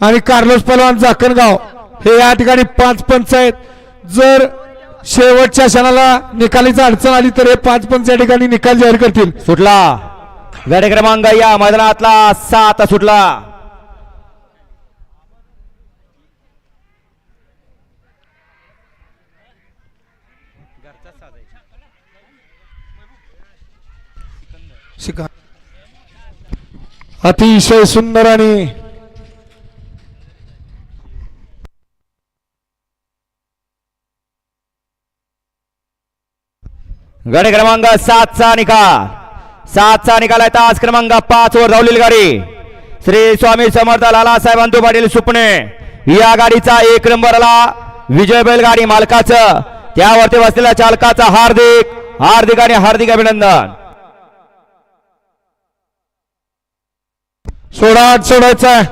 आणि कार्लोस पलवान जाकणगाव हे या ठिकाणी पाच पंच आहेत. जर शेवटच्या क्षणाला निकालीच अडचण आली तर हे पाच पंच या ठिकाणी निकाल जाहीर करतील. सुटला. गाडी क्रमांक या मैदानातला सात सुटला. अतिशय सुंदर आणि गाडी क्रमांक सातचा निकाल. सातचा निकाल आहे. तास क्रमांक पाच वर धावलेली गाडी. श्री स्वामी समर्थ लालासाहेब अंतू पाटील सुपणे. या गाडीचा एक नंबरला विजय बैलगाडी मालकाचं. त्यावरती बसलेल्या चालकाचा हार्दिक हार्दिक आणि हार्दिक अभिनंदन. सोडा सोडायचं